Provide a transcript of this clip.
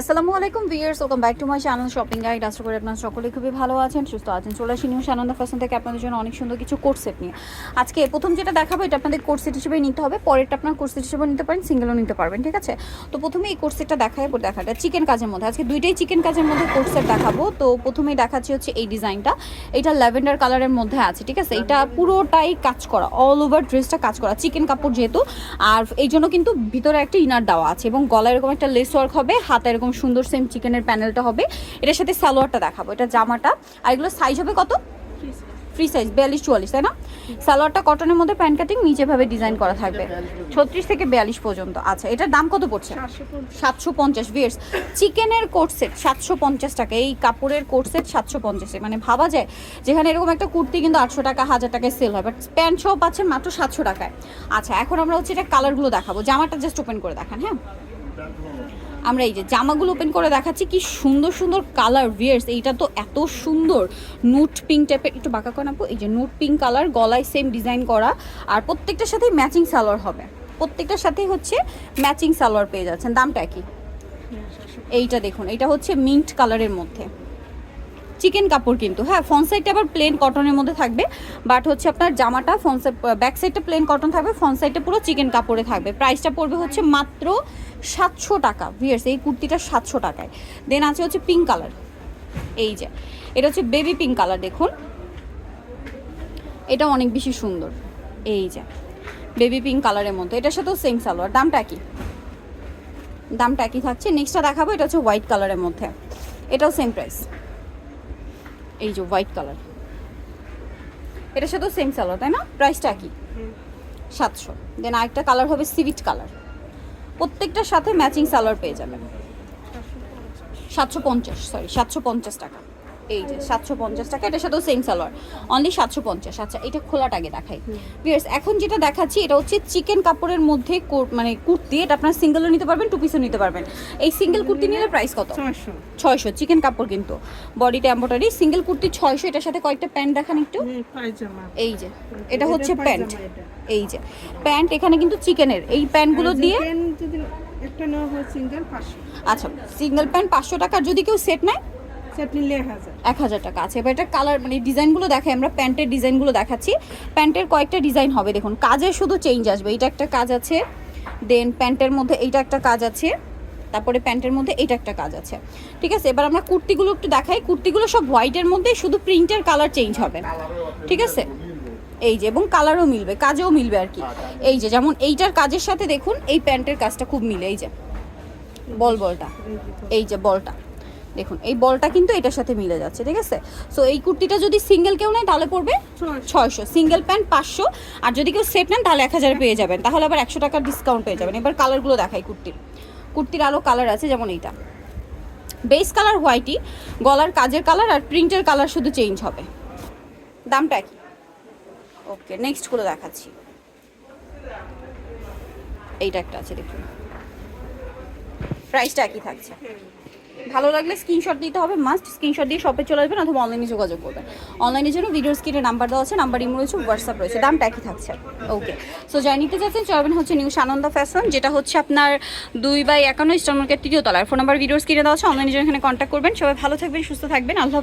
আসসালামু আলাইকুম viewers welcome back to my channel shopping guide. আশা করি আপনারা সকলে খুবই ভালো আছেন, সুস্থ আছেন। চলে আসি নিউ আনন্দ ফ্যাশন থেকে আপনাদের জন্য অনেক সুন্দর কিছু কোট সেট নিয়ে। আজকে প্রথম যেটা দেখাবো, এটা আপনাদের কোট সেট হিসেবে নিতে হবে। পরেরটা আপনার কোট সেট হিসেবে নিতে পারেন সিঙ্গেলও নিতে পারবেন, ঠিক আছে? তো প্রথমে এই কোট সেটটা এরপর দেখাটা চিকেন কাজের মধ্যে। আজকে দুইটাই চিকেন কাজের মধ্যে কোট সেট দেখাবো। তো প্রথমেই দেখাচ্ছি হচ্ছে এই ডিজাইনটা এটা ল্যাভেন্ডার কালারের মধ্যে আছে, ঠিক আছে? এটা পুরোটাই কাজ করা অল ওভার ড্রেসটা কাজ করা চিকেন কাপড় যেহেতু। আর এই জন্য কিন্তু ভিতরে একটা ইনার দেওয়া আছে এবং গলায় এরকম একটা লেস ওয়ার্ক হবে, হাতে এরকম সুন্দর সেম চিকেনের প্যানেলটা হবে। এটার সাথে সালোয়ারটা দেখাবো। এটা জামাটা। আর এগুলো সাইজ হবে কত? ফ্রি সাইজ বিয়াল্লিশ চুয়াল্লিশ তাই না? সালোয়ারটা কটনের মধ্যে প্যান্ট কাটিং নিচেভাবে ডিজাইন করা থাকবে। ছত্রিশ থেকে বিয়াল্লিশ পর্যন্ত। আচ্ছা এটার দাম কত পড়ছে? সাতশো পঞ্চাশ। ভিয়ার্স চিকেনের কোট সেট সাতশো পঞ্চাশ টাকা। এই কাপড়ের কোট সেট সাতশো পঞ্চাশে মানে ভাবা যায় যেখানে এরকম একটা কুর্তি কিন্তু আটশো টাকা হাজার টাকায় সেল হয়। বাট প্যান্ট সহ পাচ্ছেন মাত্র সাতশো টাকায়। আচ্ছা এখন আমরা হচ্ছে এটা কালারগুলো দেখাবো। জামাটা জাস্ট ওপেন করে দেখান হ্যাঁ? আমরা এই যে জামাগুলো ওপেন করে দেখাচ্ছি, কি সুন্দর সুন্দর কালার ভিয়ার্স এইটা তো এত সুন্দর। নুট পিঙ্ক টাইপের একটু বাঁকা করে নাপো এই যে নুট পিঙ্ক কালার গলায় সেম ডিজাইন করা, আর প্রত্যেকটার সাথেই ম্যাচিং সালোয়ার হবে। প্রত্যেকটার সাথেই হচ্ছে ম্যাচিং সালোয়ার পেয়ে যাচ্ছেন, দামটা কি? এইটা দেখুন এটা হচ্ছে মিন্ট কালারের মধ্যে। চিকেন কাপড় কিন্তু। হ্যাঁ ফ্রন্ট সাইডটা আবার প্লেন কটনের মধ্যে থাকবে। বাট হচ্ছে আপনার জামাটা ফ্রন্ট সাইড ব্যাক সাইডটা প্লেন কটন থাকবে ফ্রন্ট সাইডটা পুরো চিকেন কাপড়ে থাকবে। প্রাইসটা পড়বে হচ্ছে মাত্র সাতশো টাকা। ভিয়ার্স এই কুর্তিটা সাতশো টাকায়। দেন আছে হচ্ছে পিঙ্ক কালার এই যে, এটা হচ্ছে বেবি পিঙ্ক কালার দেখুন। এটা অনেক বেশি সুন্দর। এই যে বেবি পিঙ্ক কালারের মধ্যে। এটার সাথেও সেম সালোয়ার। দামটা কি? দামটা একই থাকছে। নেক্সটটা দেখাবো। এটা হচ্ছে হোয়াইট কালারের মধ্যে। এটাও সেম প্রাইস এই যে হোয়াইট কালার এটা সাথেও সেম সালোয়ার তাই না? প্রাইসটা কি সাতশো। দেন আরেকটা কালার হবে সিভিট কালার প্রত্যেকটার সাথে ম্যাচিং সালোয়ার পেয়ে যাবেন। সাতশো পঞ্চাশ। সরি সাতশো পঞ্চাশ টাকা। এই যে সাতশো পঞ্চাশ টাকা এটার সাথেও সেম সালোয়ার অনলি সাতশো পঞ্চাশ। আচ্ছা এটা খোলাটা আগে দেখাই। বিয়ার্স এখন যেটা দেখাচ্ছি এটা হচ্ছে চিকেন কাপড়ের মধ্যে মানে কুর্তি। এটা আপনার সিঙ্গেলও নিতে পারবেন টু পিসও নিতে পারবেন। এই সিঙ্গেল কুর্তি নিলে প্রাইস কত? ছয়শো। চিকেন কাপড় কিন্তু। বডিটা এম্বয়ডারি সিঙ্গেল কুর্তি ছয়শো। এটার সাথে কয়েকটা প্যান্ট দেখান একটু। এই যে এটা হচ্ছে প্যান্ট এই যে প্যান্ট এখানে কিন্তু চিকেনের এই প্যান্টগুলো দিয়ে আচ্ছা সিঙ্গেল প্যান্ট পাঁচশো টাকা। আর যদি কেউ সেট নেয় নিলে এক হাজার। টাকা আছে। এবার এটা কালার মানে ডিজাইনগুলো দেখাই, আমরা প্যান্টের ডিজাইনগুলো দেখাচ্ছি। প্যান্টের কয়েকটা ডিজাইন হবে, দেখুন। কাজের শুধু চেঞ্জ আসবে, এইটা একটা কাজ আছে। দেন প্যান্টের মধ্যে এইটা একটা কাজ আছে। তারপরে প্যান্টের মধ্যে এইটা একটা কাজ আছে। ঠিক আছে? এবার আমরা কুর্তিগুলো একটু দেখাই। কুর্তিগুলো সব হোয়াইটের মধ্যে শুধু প্রিন্টের কালার চেঞ্জ হবে। ঠিক আছে? এই যে, এবং কালারও মিলবে, কাজেও মিলবে আর কি। এই যে, যেমন এইটার কাজের সাথে দেখুন, এই প্যান্টের কাজটা খুব মিলে। এই যে, বল বলটা। এই যে, বলটা। দেখুন এই বলটা কিন্তু এটার সাথে মিলে যাচ্ছে ঠিক আছে? সো এই কুর্তিটা যদি সিঙ্গেল কেউ নেয় তাহলে পড়বে ছয়শো। সিঙ্গেল প্যান্ট পাঁচশো। আর যদি কেউ সেট নেন তাহলে এক হাজার পেয়ে যাবেন। তাহলে আবার একশো টাকার ডিসকাউন্ট পেয়ে যাবেন। এবার কালারগুলো দেখাই কুর্তির। কুর্তির আরও কালার আছে যেমন এইটা। বেস কালার হোয়াইটই গলার কাজের কালার আর প্রিন্টের কালার শুধু চেঞ্জ হবে। দামটা কি ওকে নেক্সটগুলো দেখাচ্ছি। এইটা একটা আছে দেখুন। প্রাইসটা একই থাকছে। ভালো লাগলে স্ক্রিনশট দিতে হবে মাস্ট স্ক্রিনশট দিয়ে শপে চলে আসবেন অথবা অনলাইনে যোগাযোগ করবেন। অনলাইনের জন্য ভিডিও স্ক্রিনে নাম্বার দেওয়া আছে নাম্বার ইমো রয়েছে হোয়াটসঅ্যাপ রয়েছে, দামটা একই থাকছে। ওকে সো যাই নিতে যাচ্ছেন, চলবেন হচ্ছে নিউ সানন্দা ফ্যাশন যেটা হচ্ছে আপনার দুই বাই একান্ন স্টার মার্কেট তৃতীয় তলার ফোন নাম্বার ভিডিও স্ক্রিনে দেওয়া আছে অনলাইনের জন্য এখানে কন্ট্যাক্ট করবেন। সবাই ভালো থাকবেন, সুস্থ থাকবেন, আল্লাহ।